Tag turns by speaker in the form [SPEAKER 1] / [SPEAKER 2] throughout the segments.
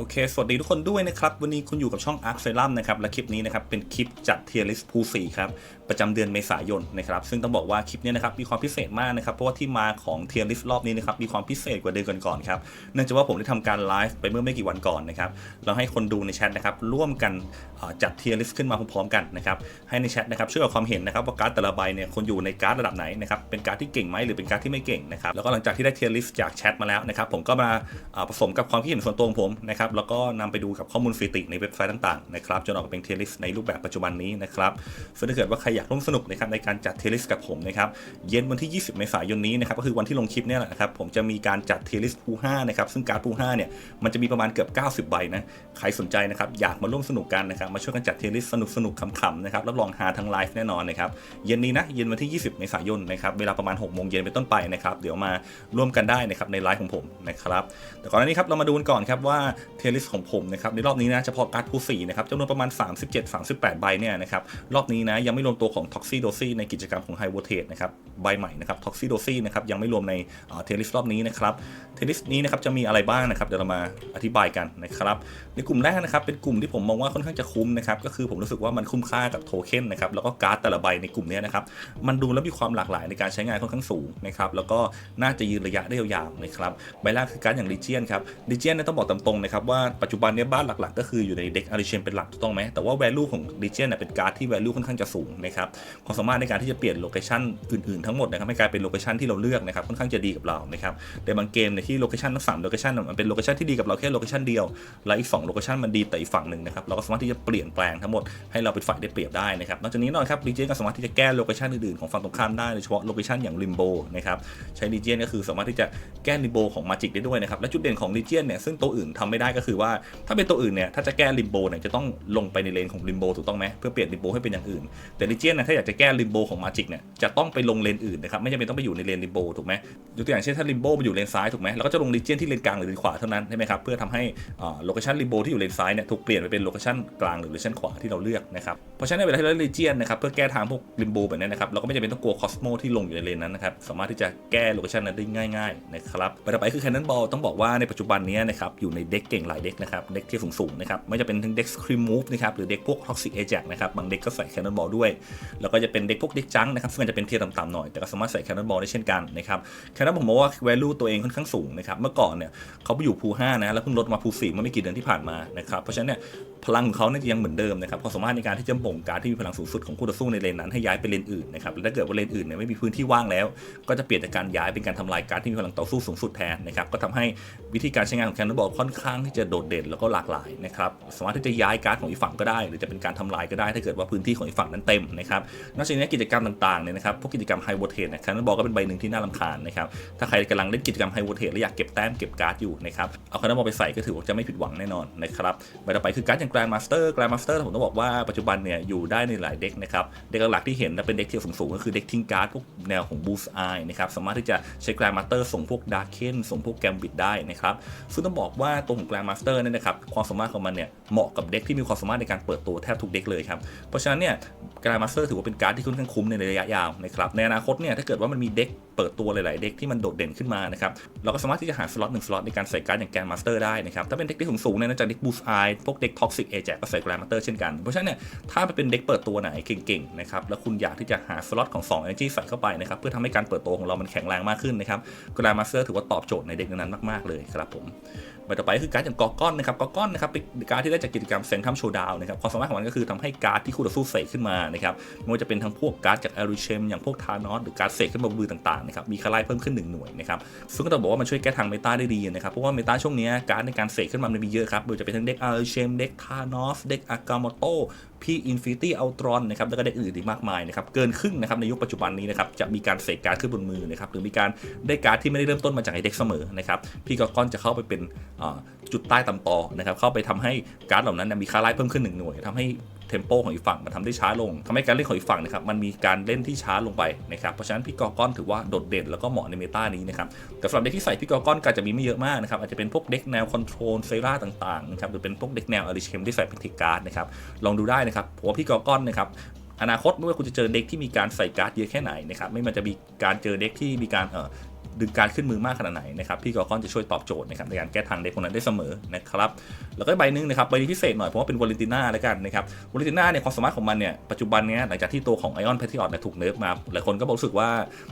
[SPEAKER 1] โอเค สวัสดีทุกคนด้วยนะครับ วันนี้คุณอยู่กับช่อง Arc Serum นะครับ และคลิปนี้นะครับ เป็นคลิปจัดเทียร์ลิสต์ภูสี่ครับ ประจำเดือนเมษายนนะครับซึ่งต้องบอกว่าคลิปนี้นะครับมีความพิเศษมากนะครับเพราะว่าที่มาของเทียร์ลิสต์รอบนี้นะครับมีความพิเศษกว่าเดือนก่อนๆครับเนื่องจากว่าผมได้ทำการไลฟ์ไปเมื่อไม่กี่วันก่อนนะครับเราให้คนดูในแชทนะครับร่วมกันจัดเทียร์ลิสต์ขึ้นมาพร้อมๆกันนะครับให้ในแชทนะครับช่วยออกความเห็นนะครับว่าการ์ดแต่ละใบเนี่ยคนอยู่ในการ์ดระดับไหนนะครับเป็นการ์ดที่เก่งไหมหรือเป็นการ์ดที่ไม่เก่งนะครับแล้วก็หลังจากที่ได้เทียร์ลิสต์จากแชทมาแล้วนะครับผมก็มาผสมกับความคิดเห็นส่วนตัวของผมนะครับแล้วก็นำไปดูกับข้อมูลสถิติในเว็บไซต์ต่างๆนะครับจนออกเป็นเทียร์ลิสต์ในรูปแบบปัจจุบันนี้นะครับซึ่งถ้าเกิดว่าใครอยากร่วมสนุกนะครับในการจัดเทลิสกับผมนะครับเย็นวันที่ 20 เมษายนนี้นะครับก็คือวันที่ลงคลิปเนี่ยแหละนะครับผมจะมีการจัดเทลิสต์ภู5นะครับซึ่งการ์ดภู5เนี่ยมันจะมีประมาณเกือบ 90 ใบนะใครสนใจนะครับอยากมาร่วมสนุกกันนะครับมาช่วยกันจัดเทลิสต์สนุกขำๆนะครับรับรองหาทั้งไลฟ์แน่นอนนะครับเย็นนี้นะเย็นวันที่ 20 เมษายนนะครับเวลาประมาณ6โมงเย็นเป็นต้นไปนะครับเดี๋ยวมาร่วมกันได้นะครับในไลฟ์ของผมนะครับแต่ก่อนหน้านี้ครับเรามาดูกันก่อนครับว่าเทลิสของผมนะครับในรอบนี้นะเฉพาะการ์ดภู4นะครับจำนวนประมาณ 37-38 ใบเนี่ยนะครับรอบนี้นะยังไม่รวมตัวของ Toxi d o s y ในกิจกรรมของ High Voltage นะครับใบใหม่นะครับ Toxi d o s y นะครับยังไม่รวมในเทลิส์รอบนี้นะครับเทลิส์นี้นะครับจะมีอะไรบ้างนะครับเดี๋ยวเรามาอธิบายกันนะครับในกลุ่มแรกนะครับเป็นกลุ่มที่ผมมองว่าค่อนข้างจะคุ้มนะครับก็คือผมรู้สึกว่ามันคุ้มค่ากับโทเค็นนะครับแล้วก็การ์ดแต่ละใบในกลุ่มนี้นะครับมันดูแล้วมีความหลากหลายในการใช้งานค่อนข้างสูงนะครับแล้วก็น่าจะยืนระยะได้ยาวๆนะครับใบแรกคือการ์ดอย่างลิเจียนครับลิเจียนเนี่ยต้องบอกตามตรงนะครับว่าปัจจุบันเนี้บ้านหลักๆ ก็คืออยู่ในเด็กอาริเชนเป็นหลักถูกต้องไหมแต่ว่า value ของลิเจียนเนี่ยเป็นการ์ดที่ value ค่อนข้างจะสูงนะครับความสามารถในการที่จะเปลี่ยนโลเคชันอื่นๆทั้งหมดนะครับให้กลายเป็นโลเคชันที่เราเลือกนะครับค่อนข้างจะดีกับเรานะครับแต่บางเกมเนี่ยที่โลเคชันทั้งสามโลเคชันมันเป็นโลเคชันที่ดีกับเราแค่โลเคชันเดียวแล้วอีกสองโลเคชันมันดีแต่อีกฝั่งหนึ่งนะครับเราก็สามารถที่จะเปลี่ยนแปลงทั้งหมดให้เราเป็นฝ่ายได้เปรียบได้นะครับนอกจากนี้นะครับลิเจียนก็สามารถที่จะแก้โลเคชันอื่นๆของฝั่งตรงข้ามได้โดยเฉพาะโลเคชันอย่างริมโบนะครับใช้ลิเจียนก็คือสามารถที่จะแก้ริมโบของมาจิกได้ด้วยนะครับและจุดเด่นของลิเจีเนี่ยซึ่งตัวอื่นทำไม่ได้ก็คือว่าถ้าเป็นตัวอื่นเนี่ยถ้าจะแก้ริมโบเนี่ยจะต้องลงไปในเลนของริมโบถูกต้องไหมเพื่อเปลี่ยนริมโบให้เป็นอย่างอื่นแต่ลิเจียนเนี่ยถ้าอยากจะแก้ริมโบของมาจิกเนี่ยจะต้องไปลงเลนอื่นนะครับไม่จำเป็นต้องไปอยู่ในเลนริมโบถูกไหมยกตัวอย่างเช่นถ้าริมโบไปอยู่เลนซ้ายถูกไหมเราก็จะลงลิเจียนที่เลนกลางหรือเลนขวาเท่านั้นใช่ไหมครับเพื่อทำให้โลเคชันริมโบที่อยู่เลนซ้ายเนี่ยถูกเปลี่ยนไปเป็นโลเคชันกลางหรือโลเคชันขวาที่เราเลือกนะครับเพราะฉะนั้นเวลาที่เราเล่นลิเจียนนะครับเพื่อแก้ทางพวกริมโบแบบนี้นะครับเราก็ไม่จำเป็นต้องกลัวคอสโมที่ลงอยู่ในเลนนั้นนะครับสามารถที่จะแก้โลเคชันนั้นได้ง่ายๆนะครับไปต่อไปคือแคนนอนบอลต้องบอกว่าในปัจจุบันนี้นะครับอยู่ในเด็กเก่งหลายเด็กนะครับเด็กที่สูงๆนะครับไม่จะเป็นทั้งเด็กสครีมมูฟนะครับหรือเด็กพวกท็อกซิกเอจ็นะครับบางเด็กก็ใส่แคนนอนบอลด้วยแล้วก็จะเป็นเด็กพวกเด็กจังนะครับซึ่งอาจจะเป็นเทียร์ต่ำๆหน่อยแต่ก็สามารถใส่แคนนอนบอลได้เช่นกันนะครับแคนนอนผมมองว่า value ตัวเองค่อนข้างสูงนะครับเมื่อก่อนเนี่ยเขาไปอยู่ภู5นะแล้วเพิ่งลดมาภู4เมื่อไม่กี่เดือนที่ผ่านมานะครับเพราะฉะนั้นเนี่ย พลังของเขาเนี่ยยังเหมือนเดิมนะครับความสามารถในการที่จะบ่งการที่มีพลังสูงสุดของคู่ต่อสู้ในเลนนั้นให้ย้ายไปเลนอื่นนะครับแล้วถ้าเกิดว่าเลนอื่นเนี่ยไม่มีพื้นที่ว่างแล้ว ก็จะเปลี่ยนจากการย้ายเป็นการทำลายการที่มีพลังต่อสู้สูงสุดแทนนะครับก็ทำให้วิธีการใช้งานของแคนนอนบอลค่อนข้างที่จะโดดเด่นแล้วก็หลากหลายนะครับสามารถที่จะย้ายการ์ดของอีกฝั่งก็ได้ หรือจะเป็นการทำลายก็ได้ ถ้าเกิดว่าพื้นที่ของอีกฝั่งนั้นเต็มนะครับนอกจากนี้กิจกรรมต่างๆเนี่ยนะครับพวกกิจกรรมไฮโวเทนเนี่ยแคนนอนบอลก็เป็นใบหนึ่งที่น่ารำคาญนะครับถ้าใครกำลังเล่นกิจกรรมไฮโวเทนและอยากเก็บแต้มเก็บการ์ดอยู่นะครับเอาแคนนอนบอลไปใส่ก็ถือว่าจะไม่ผิดหวังแน่นอนนะครับใบต่อไปคือการ์ดอย่างแกรนด์มาสเตอร์แกรนด์มาสเตอร์ผมต้องบอกว่าปัจจุบันเนี่ยอยู่ได้ในหลายเด็กนะครับ เด็กหลักๆที่เห็นเป็นเด็กที่สูงๆก็คือเด็กทิ้งการ์ดพวกแนวของบูสไอนะครับ สามารถที่จะใช้แกรนด์มาสเตอร์ส่งพวกดาร์เคนส่งพวกแกมบิดได้นะครับ ซึ่งต้องบอกว่าตัวของแกรนด์มาสเตอร์เนี่ยนะครับความสามารถของมันเนี่ยเหมาะกับเด็กที่มีความสามารถในการเปิดตัวแทบทุกเด็กเลยครับเพราะฉะนั้นเนี่ยแกรนด์มาสเตอร์ถือว่าเป็นการ์ดที่ค่อนข้างคุ้มในระยะยาวนะครับในอนาคตเนี่ยถ้าเกิดว่ามันมีเด็ก เปิดตัวหลาย ๆ เด็กที่มันโดดเด่นขึ้นมานะครับเราก็สามารถที่จะหาสล็อตหนึ่งสล็อตในการใส่การ์ดอย่างแกรนด์มาสเตอร์ได้นะครับถ้าเป็นเด็กที่สูงๆเนี่ยนอกจากเด็กบูสไอพวกเด็กท็อกซิกเอแจก็ใส่แกรนมาสเตอร์เช่นกันเพราะฉะนั้นเนี่ยถ้าเป็นเด็กเปิดตัวไหนเก่ง ๆ นะครับแล้วคุณอยากที่จะหาสล็อตของ2 energy ใส่เข้าไปนะครับเพื่อทำให้การเปิดตัวของเรามันแข็งแรงมากขึ้นนะครับแกรนมาสเตอร์ถือว่าตอบโจทย์ในเด็กนั้นมาก ๆ เลยครับผม บต่อไปคือการ์ดอย่างกอก้อนนะครับกอก้อนนะครับเป็นการ์ดที่ได้จากกิจกรรมแสงทัมโชว์ดาวนะครับความสามารถของมันก็คือทำให้การ์ดที่คู่ต่อสู้เสกขึ้นมานะครับไม่ว่าจะเป็นทั้งพวกการ์ดจากแอริเชมอย่างพวกทานอสหรือการ์ดเสกขึ้นมาบนมือต่างๆนะครับมีคาไลเพิ่มขึ้น1หน่วยนะครับซึ่งก็ต้องบอกว่ามันช่วยแก้ทางเมตาได้ดีนะครับเพราะว่าเมตาช่วงนี้การ์ดในการเสกขึ้นมามันมีเยอะครับไม่ว่าจะเป็นทั้งเด็กแอริเชมเด็กทานอสเด็กอากามโต พี่อินฟินิตี้อัลตรอนนะครับแล้วก็ได้อื่นอีกมากมายนะครับเกินครึ่งนะครับในยุคปัจจุบันนี้นะครับจะมีการเสกการ์ดขึ้นบนมือนะครับหรือมีการได้การ์ดที่ไม่ได้เริ่มต้นมาจากไอเด็กเสมอนะครับพี่กอก้อนจะเข้าไปเป็นจุดใต้ตำตอนะครับเข้าไปทำให้การ์ดเหล่านั้นมีค่าไล่เพิ่มขึ้น1หน่วยทำให้ เทมโปของอีกฝั่งมันทำได้ช้าลงทำให้การเล่นของอีกฝั่งนะครับมันมีการเล่นที่ช้าลงไปนะครับเพราะฉะนั้นพี่กอก้อนถือว่าโดดเด่นแล้วก็เหมาะในเมตานี้นะครับแต่สำหรับเด็กที่ใส่พี่กอก้อนก็จะมีไม่เยอะมากนะครับอาจจะเป็นพวกเด็กแนวคอนโทรลเซราต่างๆนะครับหรือเป็นพวกเด็กแนวอริเชมที่ใส่เป็นทิกการ์ดนะครับลองดูได้นะครับผมว่าพี่กอก้อนนะครับอนาคตไม่ว่าคุณจะเจอเด็กที่มีการใส่การ์ดเยอะแค่ไหนนะครับไม่มันจะมีการเจอเด็กที่มีการเอ่อ ดึงการขึ้นมือมากขนาดไหนนะครับพี่กอก้อนจะช่วยตอบโจทย์นะครับในการแก้ทางเด็กพวกนั้นได้เสมอนะครับแล้วก็ใบหนึงนะครับใบนี้พิเศษหน่อยเพราะว่าเป็นวอลเลนติน่าแล้วกันนะครับวอลเลนติน่าเนี่ยความสามารถของมันเนี่ยปัจจุบันเนี้ยหลังจากที่ตัวของไอออนเพท i อ t เนี่ยถูกเนิร์ฟมาหลายคนก็บอกรู้สึกว่า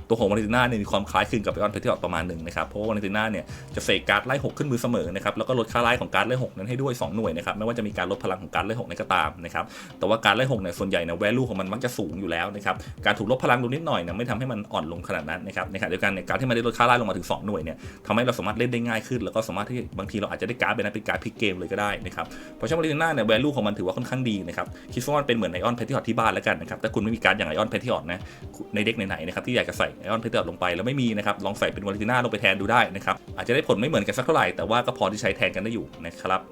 [SPEAKER 1] ตัวของวอลเลนติน่าเนี่ยมีความคล้ายคลึงกับไอออนเพท i อ t ประมาณหนึ่งนะครับเพราะว่าวอลเลนติน่าเนี่ยจะเสกการ์ดไล่หกขึ้นมือเสมอนะครับแล้วก็ลดค่าไล่ของการ์ดไล่หกนั้นให้ด้วยสองหน่วยนะครับไม่ว่าจะมีการลดพลังของการ์ดไล่หกนั้นก็ตามนะครับแต่ว่าการไล่หกเนี่ยส่วนใหญ่เนี่ย value ของมันมักจะสูงอยู่แล้วนะครับการถูกลดพลังลงนิดหน่อยเนี่ยไม่ทำให้มันอ่อนลงขนาดนั้นนะครับในขณะเดียวกันเนี่ยการที่มันได้ลดค่าไล่ลงมาถึง 2 หน่วยเนี่ยทำให้เราสามารถเล่นได้ง่ายขึ้น แล้วก็สามารถที่บางทีเราอาจจะได้การ์ดเป็นนั้นเป็นการ์ดพลิกเกมเลยก็ได้นะครับเพราะฉะนั้นลเลนติน่าเนี่ย value ของมันถือว่าค่อนข้างดีนะครับคิดว่ามันเป็นเหมือนไอออนเพท i อ t ที่บ้านแล้วกันนะครับถ้าคุณไม่มีการ์ดอย่างไอออนเพท i อ t นะในเด็กไหนๆนะครับที่อยากจะใส่ไอออนเพท i อ t ลงไปแล้วไม่มีนะครับลองใส่เป็นวอลเลนติน่าลงไปแทนดูได้นะครับอาจจะได้ผลไม่เหมือนกันสักเท่าไหร่แต่ว่าก็พอที่ใช้แทนกันได้อยู่นะครับ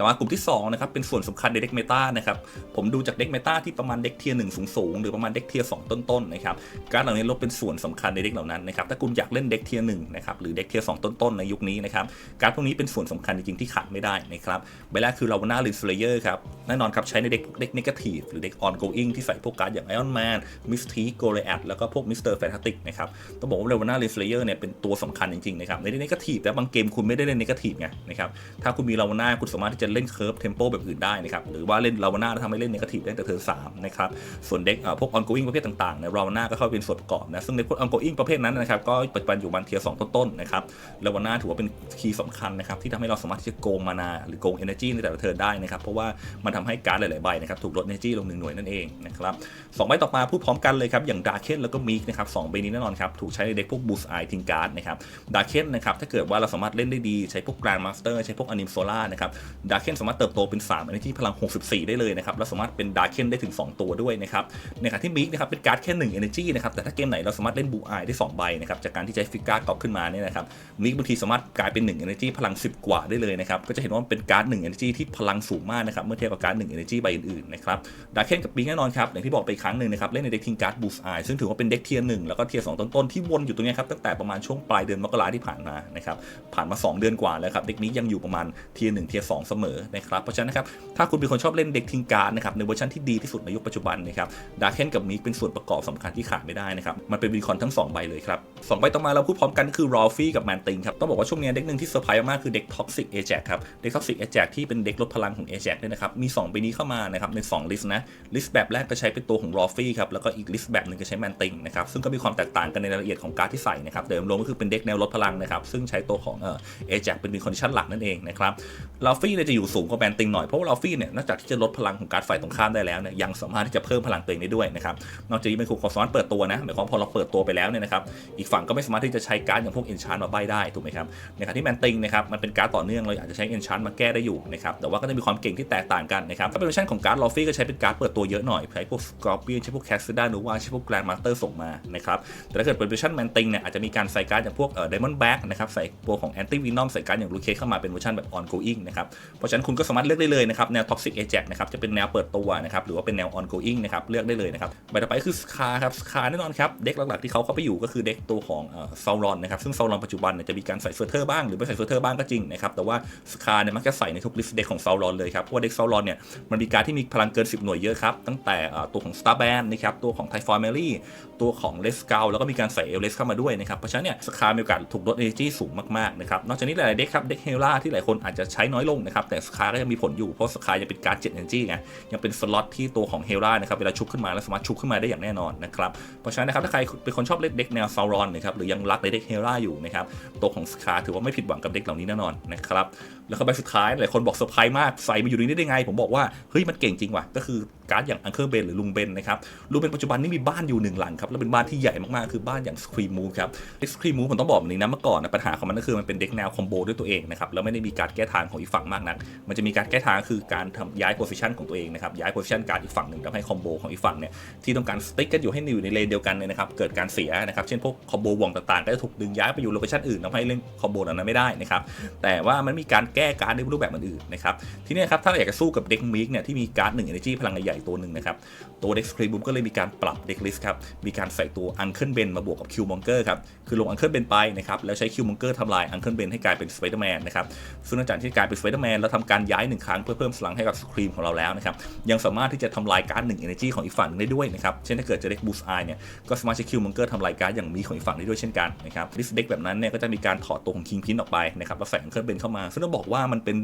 [SPEAKER 1] แต่ว่ากลุ่มที่2นะครับเป็นส่วนสำคัญในเด็กเมตานะครับผมดูจากเด็กเมตาที่ประมาณเด็กเทียร์หนึ่งสูงๆหรือประมาณเด็กเทียร์สองต้นๆนะครับการเหล่านี้ลดเป็นส่วนสำคัญในเด็กเหล่านั้นนะครับถ้าคุณอยากเล่นเด็กเทียร์หนึ่งนะครับหรือเด็กเทียร์สองต้นๆในยุคนี้นะครับการพวกนี้เป็นส่วนสำคัญจริงๆที่ขาดไม่ได้นะครับใบแรกคือลาวน่าลินสเลเยอร์ครับแน่นอนครับใช้ในเด็กพวกเด็กเนกาทีฟหรือเด็กออนโกอิงที่ใส่พวกการ์ดอย่างไอออนแมนมิสทีโกเลแอดแล้วก็พวกมิสเตอร์แฟนตาติกนะครับต้องบอกว่าลวาน่าลินสเลเยอร์เนี่ยเป็นตัวสำคัญจริงๆนะครับในเด็กเนกาทีฟแต่บางเกมคุณไม่ได้เล่นเนกาทีฟไงนะครับถ้าคุณมีลวาน่าคุณสามารถที่จะเล่นเคิร์ฟเทมโปแบบอื่นได้นะครับหรือว่าเล่นลาวาน่าแล้วทำให้เล่นเนกาทีฟได้แต่เธอสามนะครับส่วนเด็กอ่อพวกออนโกอิงประเภทต่างๆเนี่ยลาวาน่าก็เข้าเป็นส่วนประกอบนะซึ่งในพวกออนโกอิงประเภทนั้นนะครับก็ปัจจุบันอยู่บันเทียร์สองต้นๆนะครับลาวาน่าถือว่าเป็นคีย์สำคัญนะครับที่ทำให้เราสามารถที่จะโกงมานาหรือโกง energy ในแต่ละเทิร์นได้นะครับเพราะว่ามันทำให้การ์ดหลายๆใบนะครับถูกลด energy ลงหนึ่งหน่วยนั่นเองนะครับสองใบต่อมาพูดพร้อมกันเลยครับอย่างดาร์เคนแล้วก็มีกนะครับสองใบนี้แน่นอนครับถูกใช้ในเด็กพวกบูสไอทิงการ์ดนะครับดาร์เคนนะครับถ้าเกิดว่าเราสามารถเล่นได้ดีใช้พวกแกรนด์มาสเตอร์ใช้พวกอนิมโซล่านะครับดาเคนสามารถเติบโตเป็น 3 energy พลัง 64 ได้เลยนะครับ แล้วสามารถเป็นดาร์เคนได้ถึง 2 ตัวด้วยนะครับ ในขณะที่มิกนะครับเป็นการ์ดแค่1 energy นะครับ แต่ถ้าเกมไหนเราสามารถเล่นบูไอได้ 2 ใบนะครับ จากการที่ใช้ฟิกการ์ดกอบขึ้นมาเนี่ยนะครับ มิกบางทีสามารถกลายเป็น 1 energy พลัง 10 กว่าได้เลยนะครับ ก็จะเห็นว่ามันเป็นการ์ด1 energy ที่พลังสูงมากนะครับ เมื่อเทียบกับการ์ด1 energy ใบอื่นๆ นะครับ ดาร์เคนกับมิกแน่นอนครับ อย่างที่บอกไปครั้งหนึ่งนะครับ เล่นในเด็กทิงการ์ดบูสไอซึ่งถือว่าเป็นเด็กเทียร์หแล้วก็เทียร์สต้นๆที่วนอยู่ตรงนี้ครับตั้งแต่ประมาณช่วงปลายเดือนมกราที่ผ่านมานะครับผ่านมา 2 เดือนกว่าแล้วครับเด็กนี้ยังอยู่ประมาณเทียร์หเทียร์สเสมอนะครับเพราะฉะนั้นนะครับถ้าคุณเป็นคนชอบเล่นเด็กทิงการ์ดนะครับในเวอร์ชันที่ดีที่สุดในยุคปัจจุบันนะครับดาร์เคนกับมิกเป็นส่วนประกอบสำคัญที่ขาดไม่ได้นะครับมันเป็นวีคอนทั้ง 2 ใบเลยครับสองใบต่อมาเราพูดพร้อมกันก็คือรอฟี่กับแมนติงครับต้องบอกว่าช่วงนี้เด็กหนึ่งที่เซอร์ไพรส์มากคือเด็กท็อกซิกเอแจกครับเด็กท็อกซิกเอแจกที่เป็นเด็กลดพลังของเอแจกเนี่ยนะครับมี2ใบนี้เข้ามานะครับใน2ลิสต์นะลิสต์แบบแรกก็ใช้เป็นตัวของรอฟี่ครับแล้วก็อีกลิสต์แบบหนึ่งก็ใช้แมนติงนะครับซึ่งก็มีความแตกต่างกันในรายละเอียดของการ์ดที่ใส่นะครับเดิมรวมก็คือเป็นเด็กแนวลดพลังนะครับซึ่งใช้ตัวของเอแจกเป็นวีคอนดิชันหลักนั่นเองนะครับลอฟี่เนี่ยจะอยู่สูงกว่าแมนติงหน่อย เพราะว่าลอฟี่เนี่ยนอกจากที่จะลดพลังของการ์ดฝ่ายตรงข้ามได้แล้วเนี่ยยังสามารถที่จะเพิ่มพลังตัวเองได้ด้วยนะครับนอกจากนี้เป็นความสามารถเปิดตัวนะหมายความพอเราเปิดตัวไปแล้วเนี่ยนะครับอีกฝั่งก็ไม่สามารถที่จะใช้การ์ดอย่างพวกเอนชานมาใบได้ถูกไหมครับในขณะที่แมนติงนะครับมันเป็นการ์ดต่อเนื่องเราอาจจะใช้เอนชานมาแก้ได้อยู่นะครับแต่ว่าก็จะมีความเก่งที่แตกต่างกันนะครับถ้าเป็นเวอร์ชันของการ์ดลอฟี่ก็ใช้เป็นการ์ดเปิดตัวเยอะหน่อยใช้พวกสกอร์เปียนใช้พวกแคสซิด้านูวาใช้พวกแกรนด์มาสเตอร์ส่งมานะครับแต่ถ้าเกิดเป็นเวอร์ชันแมนติงเนี่ยอาจจะมีการใส่การ์ดอย่างพวกเอ่อไดมอนด์แบ็กนะครับใส่ตัวของแอนตี้วีนอมใส่การ์ดอย่างลูเคเข้ามาเป็นเวอร์ชันแบบออนโกอิงนะครับเพราะฉะนั้นคุณก็สามารถเลือกได้เลยนะครับแนวท็อกซิกเอเจนะครับจะเป็นแนวเปิดตัวนะครับหรือว่าเป็นแนวออนโกอิงนะครับเลือกได้เลยนะครับใบต่อไปคือสคาครับสคาแน่นอนครับเด็กหลักๆที่เขาเข้าไปอยู่ก็คือเด็กตัวของเซารอนนะครับซึ่งซารอนปัจจุบันเนี่ยจะมีการใส่เฟอร์เทอร์บ้างหรือไม่ใส่เฟอร์เทอร์บ้างก็จริงนะครับแต่ว่าสคาเนี่ยมักจะใส่ในทุกลิสต์เด็กของซารอนเลยครับเพราะว่าเด็กซารอนเนี่ยมันมีการที่มีพลังเกิน 10 หน่วยเยอะครับตั้งแต่ตัวของสตาร์แบนนะครับตัวของไทฟอร์เมลี่ตัวของเลสเกลแล้วก็มีการใส่เอลเลสเข้ามาด้วยนะครับเพราะฉะนั้นเนี่ยสคามีโอกาสถูกลด energy สูงมากๆนะครับนอกจากนี้หลายๆเด็กครับเด็กเฮล่าที่หลายคนอาจจะใช้น้อยลงนะครับแต่สคาก็ยังมีผลอยู่เพราะสคายังเป็นการ์ด7 energy ไงยังเป็นสล็อตที่ตัวของเฮล่านะครับเวลาชุบขึ้นมาแล้วสามารถชุบขึ้นมาได้อย่างแน่นอนนะครับเพราะฉะนั้นนะครับถ้าใครเป็นคนชอบเล่นเด็กแนวซารอนนะครับหรือยังรักในเด็กเฮล่าอยู่นะครับตัวของสคาถือว่าไม่ผิดหวังกับเด็กเหล่านี้แน่นอนนะครับแล้วก็ใบสุดท้ายหลายคนบอกเซอร์ไพรส์มากใส่มาอยู่ในนี้ได้ไง ผมบอกว่าเฮ้ยมันเก่งจริงว่ะก็คือ การ์ดอย่างอังเคิลเบนหรือลุงเบนนะครับลุงเบนปัจจุบันนี่มีบ้านอยู่หนึ่งหลังครับแล้วเป็นบ้านที่ใหญ่มากๆคือบ้านอย่างสครีมูฟครับสครีมูฟผมต้องบอกแบบนี้นะเมื่อก่อนนะปัญหาของมันก็คือมันเป็นเด็กแนวคอมโบด้วยตัวเองนะครับแล้วไม่ได้มีการแก้ทางของอีกฝั่งมากนักมันจะมีการแก้ทางคือการทำย้ายโพซิชันของตัวเองนะครับย้ายโพซิชันการ์ดอีกฝั่งหนึ่งทำให้คอมโบของอีกฝั่งเนี่ยที่ต้องการสติ๊กกันอยู่ให้อยู่ในเลนเดียวกันเนี่ยนะครับเกิดการเสียนะครับเช่นพวกคอมโบวงต่างๆก็จะถูกดึงย้ายไปอยู่โลเคชันอื่นทำให้เล่นคอมโบนั้นไม่ได้นะครับแต่ว่ามันมีการแก้การ์ดในรูปแบบอื่นๆนะครับทีนี้ครับถ้าเราอยากจะสู้กับเด็กมิกเนี่ยที่มีการ์ดหนึ่ง energy พลังใหญ่ตัวหนึ่งนะครับ ตัวเด็กสครีบูมก็เลยมีการปรับเด็กลิสครับ มีการใส่ตัวอังเคิลเบนมาบวกกับคิวมองเกอร์ครับ คือลงอังเคิลเบนไปนะครับ แล้วใช้คิวมองเกอร์ทำลายอังเคิลเบนให้กลายเป็นสไปเดอร์แมนนะครับ ซึ่งนอกจากที่กลายเป็นสไปเดอร์แมนแล้วทำการย้ายหนึ่งครั้งเพื่อเพิ่มพลังให้กับสครีมของเราแล้วนะครับ ยังสามารถที่จะทำลายการ์ดหนึ่งเอเนจีของอีกฝั่งหนึ่งได้ด้วยนะครับ เช่นถ้าเกิดจะเด็กบูสไอเนี่ย ก็สามารถใช้คิวมองเกอร์ทำลายการ์ดอย่างมีของอีกฝั่งได้ด้วยเช่นกันนะครับลิสเด็กแบบนั้นเนี่ยก็จะมีการถอดตัวของคิงพินออกไปนะครับแล้วใส่อังเคิลเบนเข้ามาซึ่งต้องบอกว่ามันเป็น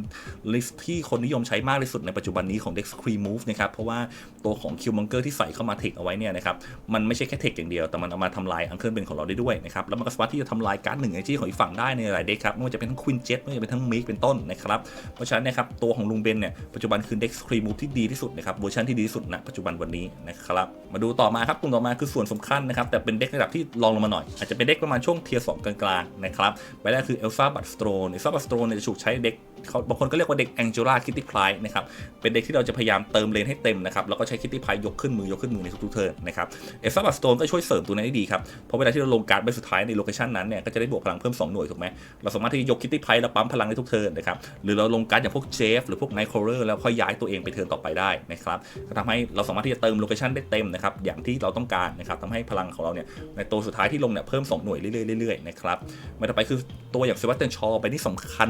[SPEAKER 1] ลิสที่คนนิยมใช้มากที่สุดในปัจจุบันนี้ของเด็กสครีมูฟนะครับเพราะว่าตัวของคิวมองเกอร์ที่ใส่เข้ามาเทคเอาไว้เนี่ยนะครับมันไม่ใช่แค่เทคอย่างเดียวแต่มันเอามาทำลายอังเคิลเบนของเราได้ด้วยนะครับแล้วมันก็สามารถที่จะทำลายการ์ดหนึ่งเอจีของอีกฝั่งได้ในหลายเด็กครับไม่ว่าจะเป็นทั้งควินเจ็ตไม่ว่าจะเป็นทั้งมิกเป็นต้นนะครับเพราะฉะนั้นนะครับตัวของลุงเบนเนี่ยปัจจุบันคือเด็กสครีมูฟที่ดีที่สุดนะครับเวอร์ชันที่ดีที่สุดณปัจจุบันวันนี้นะครับมาดูต่อมาครับกลุ่มต่อมาคือส่วนสำคัญนะครับแต่เป็นเด็กระดับที่รองลงมาหน่อย อาจจะเป็นเด็กประมาณช่วงเทียร์สองกลางๆนะครับไปแรกคือเอลซาบัตสโตรนเอลซาบัตสโตรนจะถูกใช้เด็กเขาบางคนก็เรียกว่าเด็กแองเจล่าคิตตี้พลายนะครับ เป็นเด็กที่เราจะพยายามเติมเลนให้เต็มนะครับ แล้วก็ใช้คิตตี้พลายยกขึ้นมือยกขึ้นมือในทุกๆเทิร์นนะครับเอลซ่าบัตสโตนก็ช่วยเสริมตัวนั้นได้ดีครับ เพราะเวลาที่เราลงการ์ดใบสุดท้ายในโลเคชันนั้นเนี่ย ก็จะได้บวกพลังเพิ่ม 2 หน่วยถูกไหมเราสามารถที่จะยกคิตตี้พลายแล้วปั๊มพลังได้ทุกเทิร์นนะครับ หรือเราลงการ์ดอย่างพวกเจฟหรือพวกไนท์คอร์เรอร์แล้วค่อยย้ายตัวเองไปเทิร์นต่อไปได้นะครับก็ทำให้เราสามารถที่จะเติมโลเคชันได้เต็มนะครับอย่างที่เราต้องการนะครับทำให้พลังของเราเนี่ยในตัวสุดท้ายที่ลงเนี่ยเพิ่ม 2 หน่วยเรื่อยๆเรื่อยๆนะครับมาต่อไปคือตัวอย่างเซวัตเทนชอไปที่สำคัญ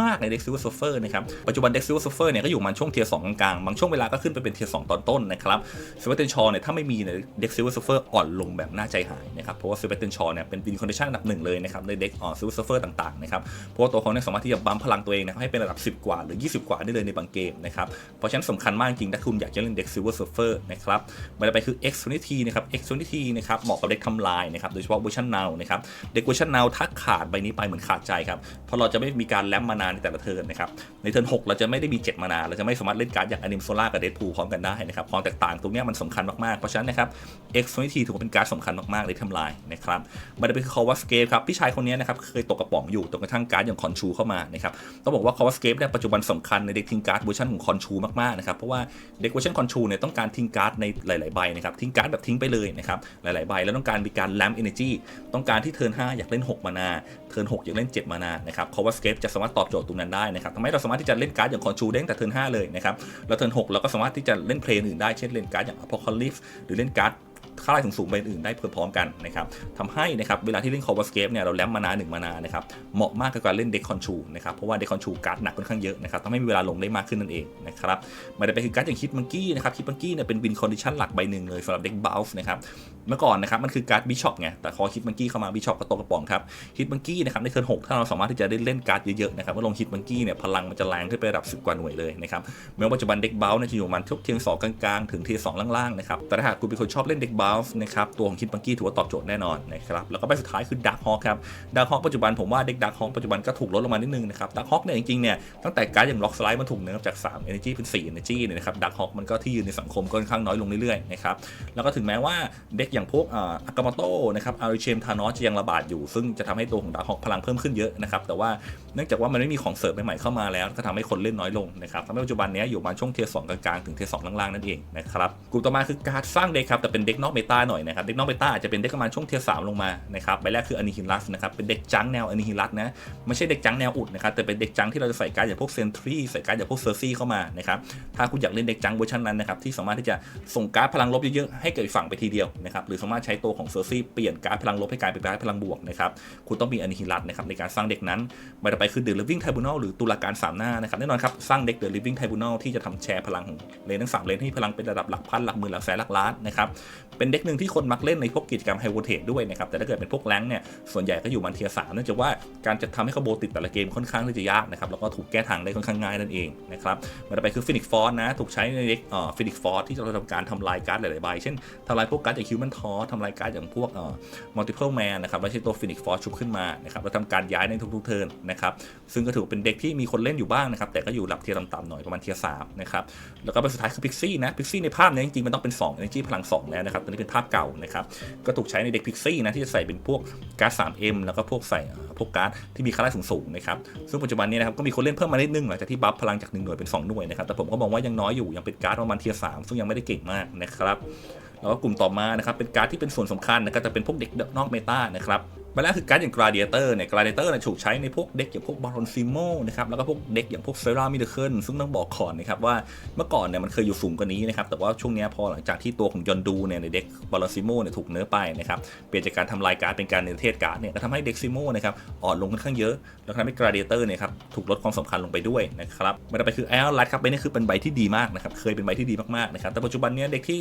[SPEAKER 1] มากๆในเด็กซิลเวอร์โซเฟอร์นะครับ ปัจจุบันเด็กซิลเวอร์โซเฟอร์เนี่ยก็อยู่มาช่วงเทียร์สองกลางๆบางช่วงเวลาก็ขึ้นไปเป็นเทียร์สองตอนต้นนะครับเซวัตเทนชอเนี่ยถ้าไม่มีเนี่ยเด็กซิลเวอร์โซเฟอร์อ่อนลงแบบน่าใจหายนะครับเพราะว่าเซวัตเทนชอเนี่ยเป็นวินคอนดิชั่นอันดับหนึ่งเลยนะครับในเด็กออซิลเวอร์โซเฟอร์ต่างๆนะครับเพราะว่าตัวเขาเนี่ยสามารถที่จะบัมพลังตัวเองนะครับให้เป็นระดับ 10 กว่าหรือ 20 กว่าได้เลยในบางเกมนะครับเพราะฉะนั้นสำคัญมากจริงถ้าคุณอยากจะเล่นเด็กซิลเวอร์โซเฟอร์นะครับมาต่อไปคือ X 2 0นะครับ X 2 0นะครับเหมาะกับเด็กทำลายนะครับโดยเฉพาะเวอร์ชัน now นะครับเด็กเวอร์ชัน now ถ้าขาดใบนี้ไปเหมือนขาดใจครับเพราะเราจะไม่มีการแลมมานานในแต่ละเทิร์นนะครับในเทิร์น6เราจะไม่ได้มี 7 มานา เราจะไม่สามารถเล่นการ์ดอย่างอนิมโซล่ากับเดดพูพร้อมกันได้นะครับความแตกต่างตรงนี้มันสำคัญมากๆ เพราะฉะนั้นนะครับ X 2 0ถือว่าเป็นการ์ดสำคัญมากๆในทำลายนะครับมาได้เป็นคอวัสเกปครับพี่ชายคนนี้นะครับเคยตกกระป๋องอยู่จนกระทั่งการ์ดอย่างคอนชูเข้ามานะครับต้องบอกว่าคอวัสเกปเนี่ยปัจจุบันสำคัญในเด็กทิ้งการ์ดเวอร์ชันของคอนชูมากๆนะครับเพราะว่าเด็กเวอร์ชันคอนชูเนี่ยต้องการทิ้งการ์ดในหลายๆใบนะครับทิ้งการ์ดแบบทิ้งไปเลยนะครับหลายๆใบแล้วต้องการมีการแลมเอเนจีต้องการที่เทิร์น5อยากเล่น 6 มานาเทิร์น6อยางเล่น 7 มานานะครับคอวัสเกปจะสามารถตอบโจทย์ตรงนั้นได้นะครับทำให้เราสามารถที่จะเล่นการ์ดอย่างคอนชูได้ตั้งแต่เทิร์น5เลยนะครับแล้วเทิร์น6เราก็สามารถที่จะเล่นเพลย์อื่นได้เช่นเล่นการ์ดอย่างอพอคอลิฟหรือเล่นการ์ด ค่าไล่สูงๆใบอื่นได้พร้อมๆกันนะครับทำให้นะครับเวลาที่เล่นคอร์วสเกปเนี่ยเราแลมมานาหนึ่งมานานะครับเหมาะมากกับการเล่นเด็กคอนชูนะครับเพราะว่าเด็กคอนชูการ์ดหนักค่อนข้างเยอะนะครับทำให้มีเวลาลงได้มากขึ้นนั่นเองนะครับมาได้ไปคือการ์ดอย่างฮิตมังกี้นะครับฮิตมังกี้เนี่ยเป็นวินคอนดิชันหลักใบหนึ่งเลยสำหรับเด็กบัลฟ์นะครับเมื่อก่อนนะครับมันคือการ์ดบิชอปไงแต่พอฮิตมังกี้เข้ามาบิชอปก็ตกกระป๋องครับฮิตมังกี้นะครับในเทิร์นหกถ้าเราสามารถที่จะได้เล่นการ์ดเยอะๆนะครับเมื่อลงฮิตมังกี้เนี่ยพลังมันจะแรงขึ้นไประดับ 10 กว่าหน่วยเลยนะครับแม้ว่าปัจจุบันเด็กบัลเนี่ยจะอยู่ประมาณทุกเทียงสองกลางๆถึงเทียงสองล่างๆนะครับแต่ถ้าหากคุณเป็นคนชอบเล่นเด็กบัลฟ์นะครับตัวของฮิตมังกี้ถือว่าตอบโจทย์แน่นอนนะครับแล้วก็ใบสุดท้ายคือดักฮอคครับดักฮอคปัจจุบันผมว่าเด็กดักฮอคปัจจุบันก็ถูกลดลงมานิดนึงนะครับดักฮอคเนี่ยจริงๆเนี่ยตั้งแต่การอย่างล็อกสไลด์มันถูกเนิร์ฟจาก 3 energy เป็น 4 energy เนี่ยนะครับดักฮอคมันก็ที่ยืนในสังคมก็ค่อนข้างน้อยลงเรื่อยๆนะครับแล้วก็ถึงแม้ว่าเด็กอย่างพวกอากามาโต้นะครับอาริเชมทานอสจะยังระบาดอยู่ ซึ่งจะทำให้ตัวของดักฮอคพลังเพิ่มขึ้นเยอะนะครับแต่ว่าเนื่องจากว่ามันไม่มีของเสริมใหม่ๆเข้ามาแล้ว ก็ทำให้คนเล่นน้อยลงนะครับทำให้ปัจจุบันนี้อยู่มาช่วงเทียร์สกลางๆถึงเทียร์สล่างๆนั่นเองนะครับกลุ่มต่อมาคือการสร้างเด็กครับแต่เป็นเด็กนอกเมตาหน่อยนะครับเด็กนอกเมตาอาจจะเป็นเด็กประมาณช่วงเทียร์สลงมานะครับใบแรกคืออนิฮิลัสนะครับเป็นเด็กจังแนวอนิฮิลัสนะไม่ใช่เด็กจังแนวอุดนะครับแต่เป็นเด็กจังที่เราจะใส่การ์ดอย่างพวกเซนทรีใส่การ์ดอย่างพวกเซอร์ซี่เข้ามานะครับถ้าคุณอยากเล่นเด็กจังเวอร์ชันนั้นนะครับที่สามารถที่จะส่งการ์ดพลังลบเยอะๆให้เกิดฝั่งไปทีเดียวนะครับหรือสามารถใช้ตัวของเซอร์ซี่เปลี่ยนการ์ดพลังลบให้กลายเป็นการ์ดพลังบวกนะครับคุณต้องมีอนิฮิลัสนะครับในการสร้างเด็กนั้นใบต่อไปคือเดอะลิฟวิ่งไทบูนอลหรือตุลาการสามหน้านะครับแน่นอนครับสร้างเด็กเดอะลิฟวิ่งไทบูนอลที่จะทำแชร์พลังของเลนทั้งสามเลนให้พลังเป็นระดับหลักพันหลักหมื่นหลักแสนหลักล้านนะครับเป็นเด็กหนึ่งที่คนมักเล่นในพวกกิจกรรมไฮโวเทคด้วยนะครับ แต่ถ้าเกิดเป็นพวกแรงเนี่ย ส่วนใหญ่ก็อยู่มันเทียสามเนื่องจากว่าการจะทำให้เขาโบติดแต่ละเกมค่อนข้างที่จะยากนะครับ แล้วก็ถูกแก้ทางได้ค่อนข้างง่ายนั่นเองนะครับมาต่อไปคือฟินิกฟอร์นะ ถูกใช้ในเด็กเอ่อฟินิกฟอร์ที่เราทำการทำลายการ์ดหลายๆใบ เช่นทำลายพวกการ์ดอย่างฮิวแมนทอทำลายการ์ดอย่างพวกเอ่อมัลติเพิลแมนนะครับแล้วใช้ตัวฟินิกฟอร์ชุบขึ้นมานะครับแล้วทำการย้ายในทุกๆเทิร์นนะครับ ซึ่งก็ถือเป็นเด็กที่มีคนเล่นอยู่บ้างนะครับแต่ก็อยู่หลักเทียต่ำๆหน่อยประมาณเทียสามนะครับแล้วก็ใบสุดท้ายคือพิกซี่นะพิกซี่ในภาพนี้จริงๆมันต้องเป็น2 energy พลัง2แล้วนะครับตอนนี้เป็นภาพเก่านะครับ ก็ถูกใช้ในเด็กพิกซี่นะที่จะใส่เป็นพวกการ์ด 3M แล้วก็พวกใส่พวกการ์ดที่มีค่าได้สูงๆนะครับ ซึ่งปัจจุบันนี้นะครับก็มีคนเล่นเพิ่มมานิดนึงหลังจากที่บัฟพลังจาก 1 หน่วยเป็น 2 หน่วยนะครับ แต่ผมก็มองว่ายังน้อยอยู่ ยังเป็นการ์ดประมาณเทียร์สซึ่งยังไม่ได้เก่งมากนะครับ แล้วก็กลุ่มต่อมานะครับเป็นการ์ดที่เป็นส่วนสำคัญนะครับจะเป็นพวกเด็กนอกเมตานะครับ ใบแรกคือการ์ดอย่าง Gladiator เนี่ย Gladiator เนี่ยถูกใช้ในพวกเด็กอย่างพวก Baron Simo นะครับแล้วก็พวกเด็กอย่างพวก Sarah m i d d l e ซึ่งต้องบอกก่อนนะครับว่าเมื่อก่อนเนี่ยมันเคยอยู่สูงกว่านี้นะครับแต่ว่าช่วงนี้พอหลังจากที่ตัวของยอนดูเนี่ยในเด็ก Baron Simo เนี่ยถูกเนื้อไปนะครับเปลี่ยนจากการทำลายการ์ดเป็นการเนรเทศการ์ดเนี่ยก็ทำให้เด็ก Simo นะครับอ่อนลงค่อนข้างเยอะ แล้วทำให้ Gladiator เนี่ยครับถูกลดความสำคัญลงไปด้วยนะครับมันต่อไปคือ Air Light ครับใบนี้คือเป็นใบที่ดีมากนะครับเคยเป็นใบที่ดีมากๆนะครับแต่ปัจจุบันเนี้ยเด็กที่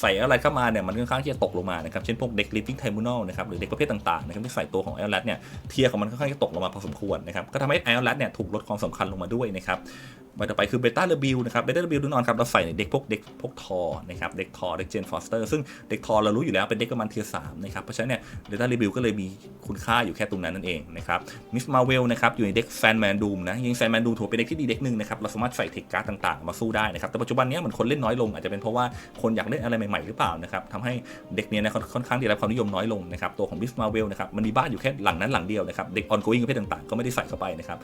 [SPEAKER 1] ใส่ Air Light เข้ามาเนี่ยมันค่อนข้างที่จะตกลงมานะครับเช่นพวกเด็ก Living Tribunal นะครับหรือเด็กประเภทต่างๆนะครับที่ใส่ตัวของ Air Light เนี่ยเทียร์ของมันค่อนข้างจะตกลงมาพอสมควรนะครับก็ทำให้ Air Light เนี่ยถูกลดความสำคัญลงมาด้วยนะครับใบต่อไปคือเบต้าเรบิวนะครับเบต้าเรบิวแน่นอนครับเราใส่ในเด็กพวกเด็กพวกทอนะครับเด็กทอเด็กเจนฟอสเตอร์ซึ่งเด็กทอเรารู้อยู่แล้วเป็นเด็กประมาณเทียร์สามนะครับเพราะฉะนั้นเนี่ยเบต้าเรบิวก็เลยมีคุณค่าอยู่แค่ตรงนั้นนั่นเองนะครับมิสมาเวลนะครับอยู่ในเด็กแฟนแมนดูมนะยิงแฟนแมนดูมถือเป็นเด็กที่ดีเด็กหนึ่งนะครับเราสามารถใส่เทคการ์ดต่างๆ มาสู้ได้นะครับแต่ปัจจุบันนี้เหมือนคนเล่นน้อยลงอาจจะเป็นเพราะว่าคนอยากเล่นอะไรใหม่ๆหรือเปล่านะครับทำให้เด็กเนี้ยนะค่อนข้างได้รับความนิยมน้อยลงนะครับตัวของมิสมาเวลนะครับมันมีบ้านอยู่แค่หลังนั้นหลังเดียวนะครับเด็กออนโกอิงประเภทต่างๆ ก็ไม่ได้ใส่เข้าไปนะครับ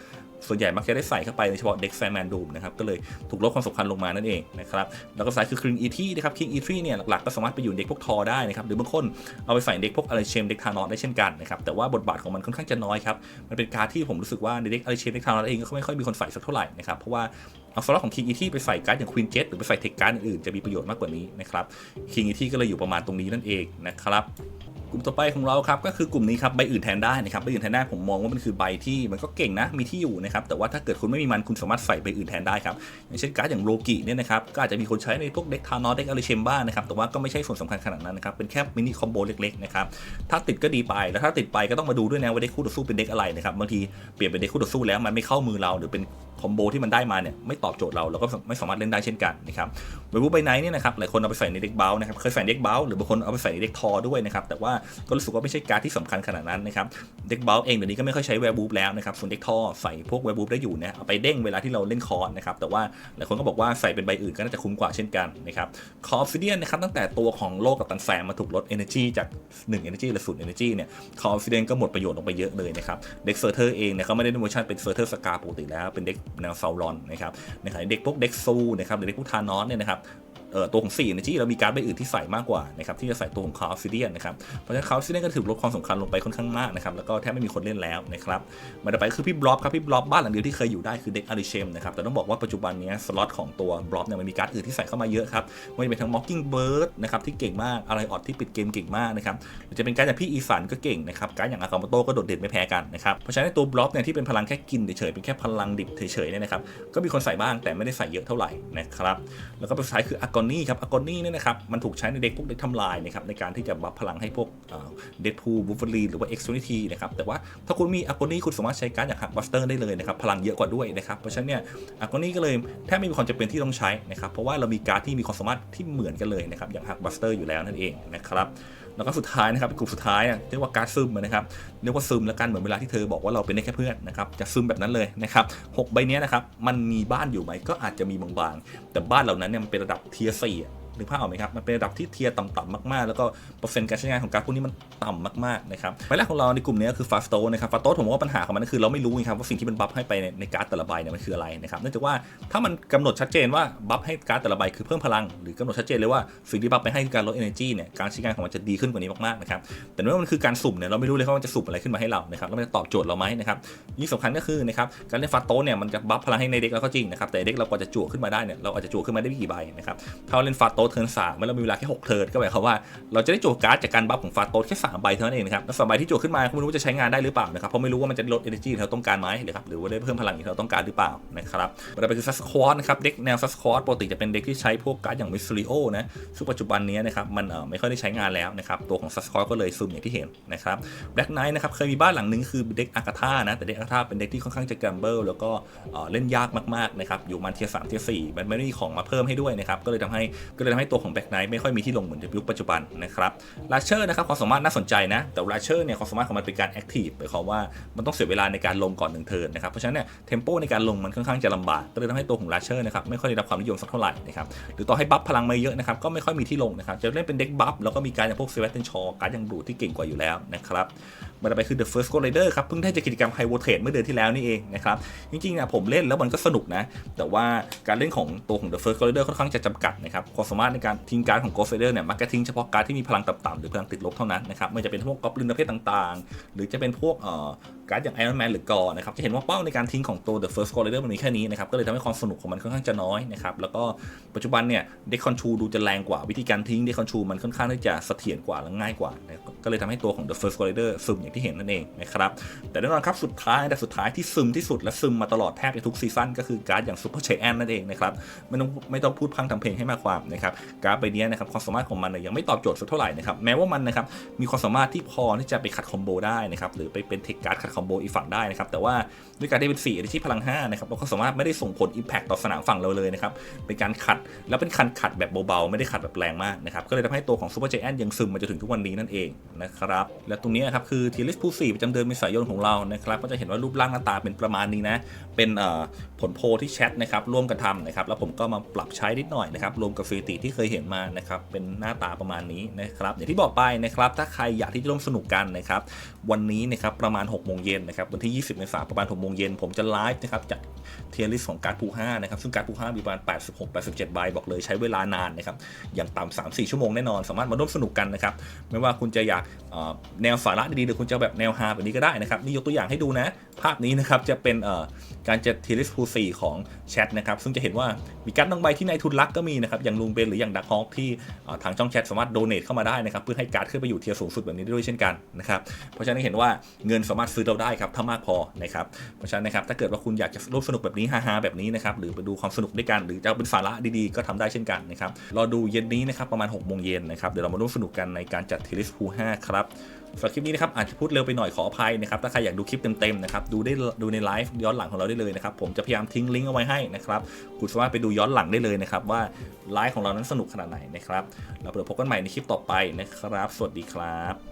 [SPEAKER 1] ส่วนใหญ่มักจะได้ใส่เข้าไปในเฉพาะเด็กแฟนแมนดูมนะครับก็เลยถูกลดความสำคัญลงมานั่นเองนะครับแล้วก็สายคือ King E3 นะครับ King E3 เนี่ยหลักๆก็สามารถไปอยู่เด็กพวกทอได้นะครับหรือบางคนเอาไปใส่เด็กพวกอะไรเชมเด็กทานอสได้เช่นกันนะครับแต่ว่าบทบาทของมันค่อนข้างจะน้อยครับมันเป็นการที่ผมรู้สึกว่าในเด็กอะไรเชมเด็กทานอสเองก็ไม่ค่อยมีคนใส่สักเท่าไหร่นะครับเพราะว่าเอาสล็อตของ King E3 ไปใส่การ์ดอย่าง Queen Jet หรือไปใส่เทคการ์ดอื่นๆจะมีประโยชน์มากกว่านี้นะครับ King E3 ก็เลยอยู่ประมาณตรงนี้นั่นเองนะครับ กลุ่มต่อไปของเราครับก็คือกลุ่มนี้ครับใบอื่นแทนได้นะครับใบอื่นแทนได้ผมมองว่ามันคือใบที่มันก็เก่งนะมีที่อยู่นะครับแต่ว่าถ้าเกิดคุณไม่มีมันคุณสามารถใส่ใบอื่นแทนได้ครับอย่างเช่นการ์ดอย่างโลกิเนี่ยนะครับก็อาจจะมีคนใช้ในพวกเด็กทานอสเด็กอาริเชมบ้านะครับแต่ว่าก็ไม่ใช่ส่วนสำคัญขนาดนั้นนะครับเป็นแค่มินิคอมโบเล็กๆนะครับถ้าติดก็ดีไปแล้วถ้าติดไปก็ต้องมาดูด้วยนะว่าเด็กคู่ต่อสู้เป็นเด็กอะไรนะครับบางทีเปลี่ยนเป็นเด็กคู่ต่อสู้แล้วมันไม่เข้ามือเราหรือเป็น คอมโบที่มันได้มาเนี่ยไม่ตอบโจทย์เราเราก็ไม่สามารถเล่นได้เช่นกันนะครับเวบูไบไนท์เนี่ยนะครับหลายคนเอาไปใส่ในเด็กเบลนะครับเคยใส่เด็กเบลหรือบางคนเอาไปใส่ในเด็กทอด้วยนะครับแต่ว่าก็รู้สึกว่าไม่ใช่การที่สำคัญขนาดนั้นนะครับเด็กเบลเองเดี๋ยวนี้ก็ไม่ค่อยใช้แวร์บูฟแล้วนะครับส่วนเด็กทอใส่พวกแวร์บูฟได้อยู่นะเอาไปเด้งเวลาที่เราเล่นคอร์สนะครับแต่ว่าหลายคนก็บอกว่าใส่เป็นใบอื่นก็น่าจะคุ้มกว่าเช่นกันนะครับคอร์ฟิเดียนนะครับตั้งแต่ตัวของโลกกับตันแซมมาถูกลด energy จาก 1 energy หรือ0 energy เนี่ยคอร์ฟิเดียนก็หมดประโยชน์ลงไปเยอะเลยนะครับเด็กเซอร์เทอร์เองเนี่ยเขาไม่ได้เวอร์ชันเป็นเซอร์เทอร์สกาปกติแล้วเป็นเด็กแนวซาวรอนนะครับในขณะเด็กพวกเด็กซูนะครับหรือเด็กพวกทานอสเนี่ยนะครับ ตัวของ4 Energy เรามีการ์ดใบอื่นที่ใส่มากกว่านะครับที่จะใส่ตัวของคาร์ฟิเดียนนะครับเพราะฉะนั้นคาร์ฟิเดียนก็ถือลดความสำคัญลงไปค่อนข้างมากนะครับแล้วก็แทบไม่มีคนเล่นแล้วนะครับมาต่อไปคือพี่บล็อบครับพี่บล็อบบ้านหลังเดียวที่เคยอยู่ได้คือเด็กอาริเชมนะครับแต่ต้องบอกว่าปัจจุบันนี้สล็อตของตัวบล็อบเนี่ยมันมีการ์ดอื่นที่ใส่เข้ามาเยอะครับไม่ว่าจะเป็นทั้ง Mocking Bird นะครับที่เก่งมากอะไรออดที่ปิดเกมเก่งมากนะครับหรือจะเป็นการ์ดอย่างพี่อีสันก็เก่งนะครับการ์ดอย่างอากาโมโตก็โดดเด่นไม่แพ้กันนะครับเพราะฉะนั้นตัวบล็อบเนี่ยที่เป็นพลังแค่กินเฉยๆเป็นแค่พลังดิบเฉยๆเนี่ยนะครับก็มีคนใส่บ้างแต่ไม่ได้ใส่เยอะเท่าไหร่นะครับแล้วก็สุดท้ายคืออากอนี่ครับอากอนี่เนี่ยนะครับมันถูกใช้ในเด็กพวกเด็กทำลายนะครับในการที่จะบัฟพลังให้พวกเดดพูลบูฟเฟอรีหรือว่าเอ็กซ์ตริทีนะครับแต่ว่าถ้าคุณมีอากอนี่คุณสามารถใช้การ์ดอย่างฮักบัสเตอร์ได้เลยนะครับพลังเยอะกว่าด้วยนะครับเพราะฉะนั้นเนี่ยอากอนี่ก็เลยแทบไม่มีความจำเป็นที่ต้องใช้นะครับเพราะว่าเรามีการ์ดที่มีความสามารถที่เหมือนกันเลยนะครับอย่างฮักบัสเตอร์อยู่แล้วนั่นเองนะครับ แล้วก็สุดท้ายนะครับกลุ่มสุดท้ายเรียกว่าการซึมนะครับเรียกว่าซึมแล้วกันเหมือนเวลาที่เธอบอกว่าเราเป็นได้แค่เพื่อนนะครับจะซึมแบบนั้นเลยนะครับหกใบนี้นะครับมันมีบ้านอยู่ไหมก็อาจจะมีบางๆแต่บ้านเหล่านั้นเนี่ยมันเป็นระดับเทียร์สี่ นึกภาพออกไหมครับ มันเป็นระดับที่เทียร์ต่ำๆมากๆ แล้วก็เปอร์เซ็นต์การใช้งานของการ์ดพวกนี้มันต่ำมากๆนะครับใบแรกของเราในกลุ่มนี้คือฟาสโตนะครับฟาสโตผมว่าปัญหาของมันก็คือเราไม่รู้ครับว่าสิ่งที่มันบัฟให้ไปในการ์ดแต่ละใบเนี่ยมันคืออะไรนะครับเนื่องจากว่าถ้ามันกำหนดชัดเจนว่าบัฟให้การ์ดแต่ละใบคือเพิ่มพลัง หรือกำหนดชัดเจนเลยว่าสิ่งที่บัฟไปให้คือการลด energy เนี่ยการใช้งานของมันจะดีขึ้นกว่านี้มากๆนะครับแต่เมื่อมันคือการสุ่มเนี่ยเราไม่รู้เลยว่ามันจะสุ่มอะไรขึ้นมาให้เรานะครับแล้วมันจะตอบโจทย์เราไหมนะครับยิ่งสำคัญก็คือนะครับการเล่นฟาสโตเนี่ยมันจะบัฟพลังให้ในเด็กเราก็จริงนะครับแต่เด็กเรากว่าจะจั่วขึ้นมาได้เนี่ยเราอาจจะจั่วขึ้นมาได้ไม่กี่ใบนะครับถ้าเราเล่นฟาสโตเทิร์นสามเมื่อเรามีเวลาแค่6เทิร์นก็หมายความว่าเราจะได้จทย์การ์ดจากการบัฟของฟาโตสแค่3ใบเท่านั้นเองนะครับแล้วสามใบที่จทย์ขึ้นมาก็ไม่รู้ว่าจะใช้งานได้หรือเปล่านะครับเพราะไม่รู้ว่ามันจะลด energy ที่เราต้องการไหมหรือครับหรือว่าได้เพิ่มพลังที่เราต้องการหรือเปล่านะครับต่อไปคือซัสควอตนะครับเด็กแนวซัสควอตปกติจะเป็นเด็กที่ใช้พวกการ์ดอย่างมิสซิลิโอนะซึ่งปัจจุบันนี้นะครับมันไม่ค่อยได้ใช้งานแล้วนะครับตัวของซัสควอตก็เลยซึมอย่างที่เห็นนะครับแบล็กไนท์นะครับเคยมีบ้านหลังนึงคือเด็กอากาธานะแต่เด็กอากาธาเป็นเด็กที่ค่อนข้างจะแกรมเบิลแล้วก็เล่นยากมากๆนะครับอยู่มันเทียร์สามเทียร์สี่มันไม่ได้มีของมาเพิ่มให้ด้วยนะครับก็เลยทำให้ก็เลยทำให้ตัวของแบ็กไนท์ไม่ค่อยมีที่ลงเหมือนยุคปัจจุบันนะครับลาเชอร์นะครับความสามารถน่าสนใจนะ แต่ลาเชอร์เนี่ยความสามารถของมันเป็นการแอคทีฟหมายความว่ามันต้องเสียเวลาในการลงก่อนหนึ่งเทิร์นนะครับเพราะฉะนั้นเนี่ยเทมโปในการลงมันค่อนข้างจะลำบากก็เลยทำให้ตัวของลาเชอร์นะครับไม่ค่อยได้รับความนิยมสักเท่าไหร่นะครับหรือต่อให้บัฟพลังมาเยอะนะครับก็ไม่ค่อยมีที่ลงนะครับจะเล่นเป็นเด็กบัฟแล้วก็มีการอย่างพวกเซเวตเทนชอการยังดูที่เก่งกว่าอยู่แล้วนะครับมาต่อไปคือ The First Go Rider ครับเพิ่งได้จากกิจกรรม High Voltage เมื่อเดือนที่แล้วนี่เองนะครับจริงๆนะผมเล่นแล้วมันก็สนุกนะแต่ว่าการเล่นของตัวของ The First Go Rider ค่อนข้างจะจำกัดนะครับความสามารถามารถในการทิ้งการ์ดของโกลเฟเดอร์เนี่ยมักจะทิ้งเฉพาะการ์ดที่มีพลังต่ำๆหรือพลังติดลบเท่านั้นนะครับไม่จะเป็นพวกกอบลินประเภทต่างๆ หรือจะเป็นพวกเอ่อ การ์ดอย่าง Iron Man หรือกอนะครับจะเห็นว่าเป้าในการทิ้งของตัว The First Ghost Rider มันมีแค่นี้นะครับก็เลยทำให้ความสนุกของมันค่อนข้างจะน้อยนะครับแล้วก็ปัจจุบันเนี่ยเด็กคอนชูดูจะแรงกว่าวิธีการทิ้งเด็กคอนชูมันค่อนข้างที่จะเสถียรกว่าและง่ายกว่า ก็เลยทำให้ตัวของ The First Ghost Rider ซึมอย่างที่เห็นนั่นเองนะครับแต่แน่นอนครับสุดท้ายแต่สุดท้ายที่ซึมที่สุดและซึมมาตลอดแทบจะทุกซีซั่นก็คือการ์ดอย่าง Super Giant นั่นเองนะครับไม่ต้องไม่ต้องพูดพังทำเพลงให้มากความนะครับการ์ดใบนี้นะครับความสามารถของมันยังไม่ตอบโจทย์สักเท่าไหร่นะครับแม้ว่ามันนะครับมีความสามารถที่พอที่จะไปขัดคอมโบได้นะครับหรือไปเป็นเทคการ์ดขัดคอมโบอีกฝั่งได้นะครับ แต่ว่าด้วยการได้เป็น4 energy พลัง5นะครับเราก็สามารถไม่ได้ส่งผล impact ต่อสนามฝั่งเราเลยนะครับ เป็นการขัด แล้วเป็นการขัดแบบเบาๆ ไม่ได้ขัดแบบแรงมากนะครับ ก็เลยทำให้ตัวของ Super Giant ยังซึมมาจนถึงทุกวันนี้นั่นเองนะครับ และตรงนี้ครับคือทีลิสพูสี่ประจำเดือนเมษายนของเรานะครับ ก็จะเห็นว่ารูปร่างหน้าตาเป็นประมาณนี้นะ เป็นผลโพลที่แชทนะครับร่วมกันทำนะครับ แล้วผมก็มาปรับใช้นิดหน่อยนะครับรวมกับสถิติที่เคยเห็นมานะครับเป็นหน้าตาประมาณนี้นะครับอย่างที่บอกไปนะครับถ้าใครอยากที่จะร่วมสนุกกันนะครับวันนี้นะครับประมาณ6โมงเยนนะครับวันที่ 20 เมษายนประมาณ6โมงเย็นผมจะไลฟ์นะครับจากเทียร์ลิสของการ์ดพู5นะครับซึ่งการ์ดพู5มีประมาณ 86 87 ใบบอกเลยใช้เวลานานนะครับอย่างต่ำ3-4 ชั่วโมงแน่นอน สามารถมาร่วมสนุกกันนะครับไม่ว่าคุณจะอยากแนวสาระดีๆหรือคุณจะแบบแนวฮาแบบนี้ก็ได้นะครับนี่ยกตัวอย่างให้ดูนะภาพนี้นะครับจะเป็นการจัดเทีลิสพู4ของแชทนะครับ ซึ่งจะเห็นว่ามีการ์ดบางใบที่นายทุนรักก็มีนะครับ อย่างลุงเบนหรืออย่างดักฮอกที่ทางช่องแชทสามารถโดเนทเข้ามาได้นะครับ เพื่อให้การ์ดขึ้นไปอยู่เทียร์สูงสุดแบบนี้ได้ด้วยเช่นกันนะครับ เพราะฉะนั้นเห็นว่าเงินสามารถซื้อเราได้ครับถ้ามากพอนะครับ เพราะฉะนั้นนะครับถ้าเกิดว่าคุณอยากจะร่วมสนุกแบบนี้ฮาๆแบบนี้นะครับ หรือไปดูความสนุกด้วยกัน หรือจะเป็นสาระดีๆก็ทำได้เช่นกันนะครับ รอดูเย็นนี้นะครับประมาณ6โมงเย็นนะครับ เดี๋ยวเรามาร่วมสนุกกันในการจัดทีลิสพู5ครับ สำหรับคลิปนี้นะครับอาจจะพูดเร็วไปหน่อยขออภัยนะครับถ้าใครอยากดูคลิปเต็มๆนะครับดูได้ดูในไลฟ์ย้อนหลังของเราได้เลยนะครับผมจะพยายามทิ้งลิงก์เอาไว้ให้นะครับคุณสามารถไปดูย้อนหลังได้เลยนะครับว่าไลฟ์ของเรานั้นสนุกขนาดไหนนะครับเราเดี๋ยวพบกันใหม่ในคลิปต่อไปนะครับ สวัสดีครับ